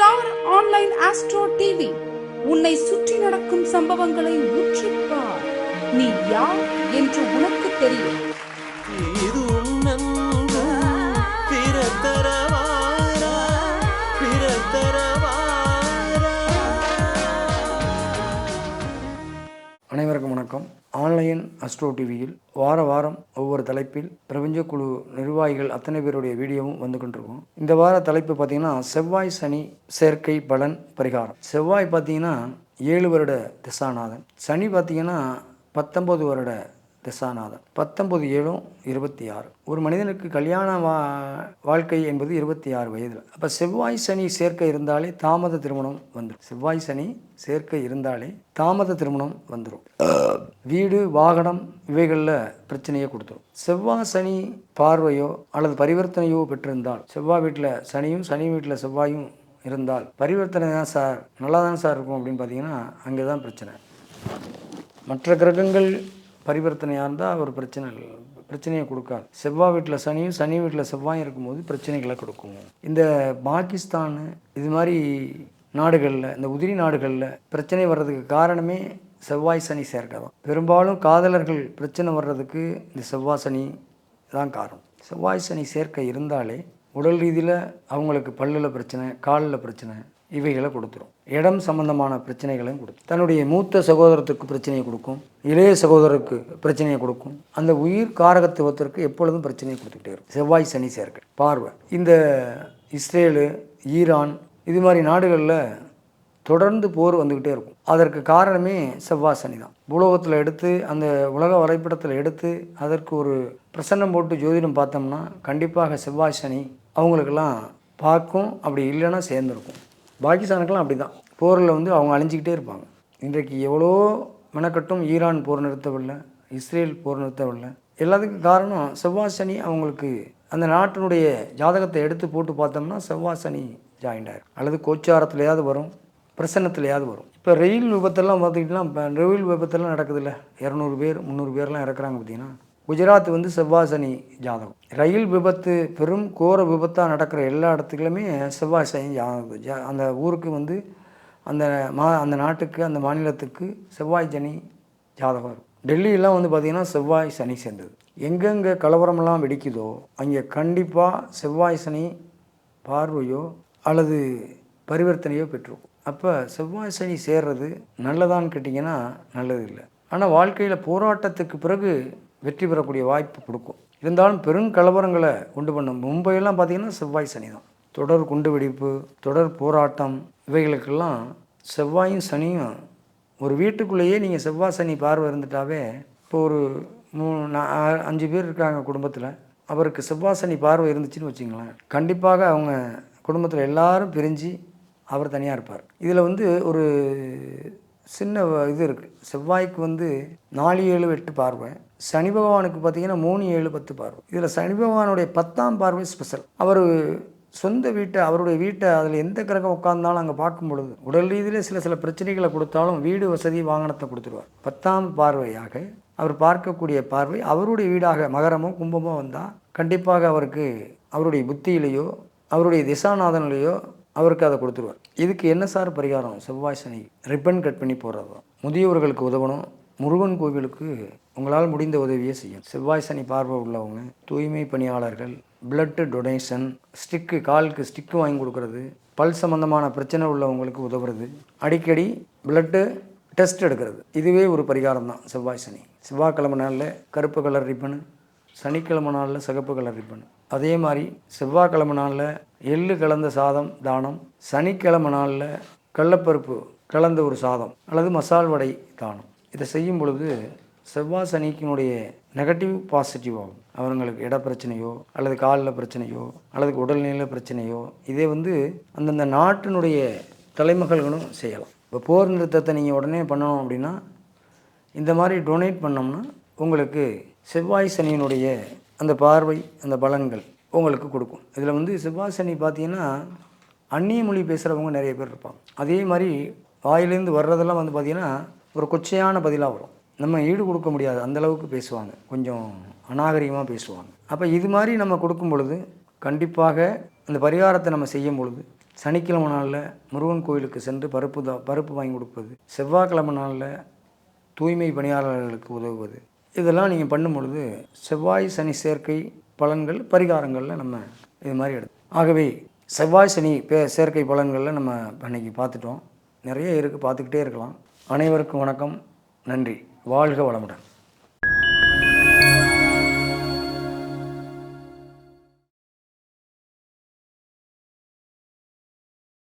Star online astro TV. உன்னை சுற்றி நடக்கும் சம்பவங்களை உற்றுப்பார் நீ யார் என்று உனக்கு தெரியும். இது உன்னன்பு பிறத்தரவாரா பிறத்தரவாரா. அனைவருக்கும் வணக்கம். ஆன்லைன் அஸ்ட்ரோ டிவியில் வார வாரம் ஒவ்வொரு தலைப்பில் பிரபஞ்ச குழு நிர்வாகிகள் அத்தனை பேருடைய வீடியோவும் வந்து கொண்டிருக்கும். இந்த வார தலைப்பு பார்த்தீங்கன்னா செவ்வாய் சனி சேர்க்கை பலன் பரிகாரம். செவ்வாய் பார்த்தீங்கன்னா ஏழு வருட திசாநாதன். சனி பார்த்தீங்கன்னா பத்தொம்பது வருட திசாநாதன். பத்தொம்பது ஏழும் இருபத்தி ஆறு ஒரு மனிதனுக்கு கல்யாண வா வாழ்க்கை என்பது இருபத்தி ஆறு வயதில். அப்போ செவ்வாய் சனி சேர்க்கை இருந்தாலே தாமத திருமணம் வந்துடும் செவ்வாய் சனி சேர்க்கை இருந்தாலே தாமத திருமணம் வந்துடும் வீடு வாகனம் இவைகளில் பிரச்சனையை கொடுத்துரும். செவ்வாய் சனி பார்வையோ அல்லது பரிவர்த்தனையோ பெற்றிருந்தால் செவ்வாய் வீட்டில் சனியும் சனி வீட்டில் செவ்வாயும் இருந்தால் பரிவர்த்தனை தான் சார் நல்லா தான் சார் இருக்கும் அப்படின்னு பார்த்தீங்கன்னா அங்கே தான் பிரச்சனை. மற்ற கிரகங்கள் பரிவர்த்தனையாக இருந்தால் ஒரு பிரச்சனை இல்லை பிரச்சனையை கொடுக்காது. செவ்வாய் வீட்டில் சனியும் சனி வீட்டில் செவ்வாயும் இருக்கும்போது பிரச்சனைகளை கொடுக்கும். இந்த பாகிஸ்தான் இது மாதிரி நாடுகளில் இந்த உதிரி நாடுகளில் பிரச்சனை வர்றதுக்கு காரணமே செவ்வாய் சனி சேர்க்கை தான். பெரும்பாலும் காதலர்கள் பிரச்சனை வர்றதுக்கு இந்த செவ்வாய் சனி தான் காரணம். செவ்வாய் சனி சேர்க்கை இருந்தாலே உடல் ரீதியில் அவங்களுக்கு பல்லில் பிரச்சனை காலில் பிரச்சனை இவைகளை கொடுத்துரும். இடம் சம்பந்தமான பிரச்சனைகளையும் கொடுக்கும். தன்னுடைய மூத்த சகோதரத்துக்கு பிரச்சனையை கொடுக்கும். இளைய சகோதரருக்கு பிரச்சனையை கொடுக்கும். அந்த உயிர் காரகத்துவத்திற்கு எப்பொழுதும் பிரச்சனையை கொடுத்துக்கிட்டே இருக்கும். செவ்வாய் சனி சேர்க்கை பார்வை. இந்த இஸ்ரேலு ஈரான் இது மாதிரி நாடுகளில் தொடர்ந்து போர் வந்துக்கிட்டே இருக்கும். அதற்கு காரணமே செவ்வாய் சனி தான். பூலோகத்தில் எடுத்து அந்த உலக வரைபடத்தில் எடுத்து அதற்கு ஒரு பிரசன்னம் போட்டு ஜோதிடம் பார்த்தோம்னா கண்டிப்பாக செவ்வாய் சனி அவங்களுக்கெல்லாம் பார்க்கும் அப்படி இல்லைன்னா சேர்ந்துருக்கும். பாகிஸ்தானுக்கெல்லாம் அப்படி தான் போரில் வந்து அவங்க அழிஞ்சிக்கிட்டே இருப்பாங்க. இன்றைக்கு எவ்வளோ மெனக்கட்டும் ஈரான் போர் நிறுத்தவில்லை இஸ்ரேல் போர் நிறுத்தவில்லை. எல்லாத்துக்கும் காரணம் செவ்வாய் சனி அவங்களுக்கு அந்த நாட்டினுடைய ஜாதகத்தை எடுத்து போட்டு பார்த்தோம்னா செவ்வாய் சனி ஜாயிண்ட் அல்லது கோச்சாரத்துலையாவது வரும் பிரசன்னத்துலையாவது வரும். இப்போ ரயில் விபத்தெல்லாம் பார்த்துக்கிட்டோம்னா இப்போ ரயில் விபத்தெல்லாம் நடக்குதுல்ல? இரநூறு பேர் முந்நூறு பேர்லாம் இறக்குறாங்க பார்த்தீங்கன்னா குஜராத் வந்து செவ்வாய் சனி ஜாதகம். ரயில் விபத்து பெரும் கோர விபத்தாக நடக்கிற எல்லா இடத்துக்குலையுமே செவ்வாய் சனி ஜாதகம் ஜா- அந்த ஊருக்கு வந்து அந்த மா அந்த நாட்டுக்கு அந்த மாநிலத்துக்கு செவ்வாய் சனி ஜாதகம் இருக்கும் டெல்லியெல்லாம் வந்து பார்த்திங்கன்னா செவ்வாய் சனி சேர்ந்தது. எங்கெங்கே கலவரமெல்லாம் வெடிக்குதோ அங்கே கண்டிப்பாக செவ்வாய் சனி பார்வையோ அல்லது பரிவர்த்தனையோ பெற்றிருக்கும் அப்போ செவ்வாய் சனி சேர்றது நல்லதான்னு கேட்டிங்கன்னா நல்லது இல்லை. ஆனால் வாழ்க்கையில் போராட்டத்துக்கு பிறகு வெற்றி பெறக்கூடிய வாய்ப்பு கொடுக்கும். இருந்தாலும் பெரும் கலவரங்களை உண்டு பண்ணும் மும்பையெல்லாம் பார்த்திங்கன்னா செவ்வாய் சனி தான். தொடர் குண்டுவெடிப்பு தொடர் போராட்டம் இவைகளுக்கெல்லாம் செவ்வாயும் சனியும் ஒரு வீட்டுக்குள்ளேயே நீங்கள் செவ்வாய் சனி பார்வை இருந்துட்டாவே இப்போ ஒரு மூணு அஞ்சு பேர் இருக்காங்க குடும்பத்தில். அவருக்கு செவ்வாய் சனி பார்வை இருந்துச்சுன்னு வச்சுங்களேன். கண்டிப்பாக அவங்க குடும்பத்தில் எல்லாரும் பிரிஞ்சு அவர் தனியாக இருப்பார். இதில் வந்து ஒரு சின்ன வ- இது இருக்குது செவ்வாய்க்கு வந்து நாலு ஏழு எட்டு பார்வை. சனி பகவானுக்கு பார்த்தீங்கன்னா மூணு ஏழு பத்து பார்வை. இதில் சனி பகவானுடைய பத்தாம் பார்வை ஸ்பெஷல். அவர் சொந்த வீட்டை அவருடைய வீட்டை அதில் எந்த கிரகம் உட்கார்ந்தாலும் அங்கே பார்க்கும் பொழுது உடல் ரீதியிலே சில சில பிரச்சனைகளை கொடுத்தாலும் வீடு வசதி வாகனத்தை கொடுத்துருவார். பத்தாம் பார்வையாக அவர் பார்க்கக்கூடிய பார்வை அவருடைய வீடாக மகரமோ கும்பமோ வந்தால் கண்டிப்பாக அவருக்கு அவருடைய புத்தியிலேயோ அவருடைய திசாநாதனிலேயோ அவருக்கு அதை கொடுத்துருவார். இதுக்கு என்ன சார் பரிகாரம்? செவ்வாய் சனி. ரிப்பன் கட் பண்ணி போடுறது. முதியவர்களுக்கு உதவணும். முருகன் கோவிலுக்கு உங்களால் முடிந்த உதவியை செய்யும் செவ்வாய் சனி பார்வை உள்ளவங்க தூய்மை பணியாளர்கள் பிளட்டு டொனேஷன் ஸ்டிக்கு காலுக்கு ஸ்டிக்கு வாங்கி கொடுக்கறது பல் சம்பந்தமான பிரச்சனை உள்ளவங்களுக்கு உதவுறது. அடிக்கடி பிளட்டு டெஸ்ட் எடுக்கிறது. இதுவே ஒரு பரிகாரம் தான் செவ்வாய் சனி. செவ்வாய்க்கிழமை நாளில் கருப்பு கலர் ரிப்பனு சனிக்கிழமை நாளில் சிகப்பு கலர் ரிப்பனு அதே மாதிரி செவ்வாய்க்கிழமை நாளில் எள்ளு கலந்த சாதம் தானம். சனிக்கிழமை நாளில் கடலப்பருப்பு கலந்த ஒரு சாதம் அல்லது மசால் வடை தானம். இதை செய்யும் பொழுது செவ்வாய் சனிக்கினுடைய நெகட்டிவ் பாசிட்டிவ் ஆகும். அவங்களுக்கு இட பிரச்சனையோ அல்லது காலில் பிரச்சனையோ அல்லது உடல்நிலை பிரச்சனையோ இதே வந்து அந்தந்த நாட்டினுடைய தலைமகள்களும் செய்யலாம். இப்போ போர் நிறுத்தத்தை நீங்கள் உடனே பண்ணணும் அப்படின்னா இந்த மாதிரி டொனேட் பண்ணோம்னா உங்களுக்கு செவ்வாய் சனியினுடைய அந்த பார்வை அந்த பலன்கள் உங்களுக்கு கொடுக்கும். இதில் வந்து செவ்வாய் சனி பார்த்தீங்கன்னா அந்நிய மொழி பேசுகிறவங்க நிறைய பேர் இருப்பாங்க. அதே மாதிரி வாயிலேருந்து வர்றதெல்லாம் வந்து பார்த்திங்கன்னா ஒரு கொச்சையான பதிலாக வரும். நம்ம ஈடு கொடுக்க முடியாது. அந்தளவுக்கு பேசுவாங்க. கொஞ்சம் அநாகரிகமாக பேசுவாங்க. அப்போ இது மாதிரி நம்ம கொடுக்கும் பொழுது கண்டிப்பாக அந்த பரிகாரத்தை நம்ம செய்யும் பொழுது சனிக்கிழமை நாளில் முருகன் கோயிலுக்கு சென்று பருப்பு தான் பருப்பு வாங்கி கொடுப்பது செவ்வாய்க்கிழமை நாளில் தூய்மை பணியாளர்களுக்கு உதவுவது இதெல்லாம் நீங்கள் பண்ணும் பொழுது செவ்வாய் சனி சேர்க்கை பலன்கள் பரிகாரங்களில் நம்ம இது மாதிரி எடுத்து ஆகவே செவ்வாய் சனி பே சேர்க்கை பலன்களில் நம்ம அன்றைக்கி பார்த்துட்டோம். நிறைய இருக்குது பார்த்துக்கிட்டே இருக்கலாம். அனைவருக்கும் வணக்கம். நன்றி. வாழ்க வளமுடன்.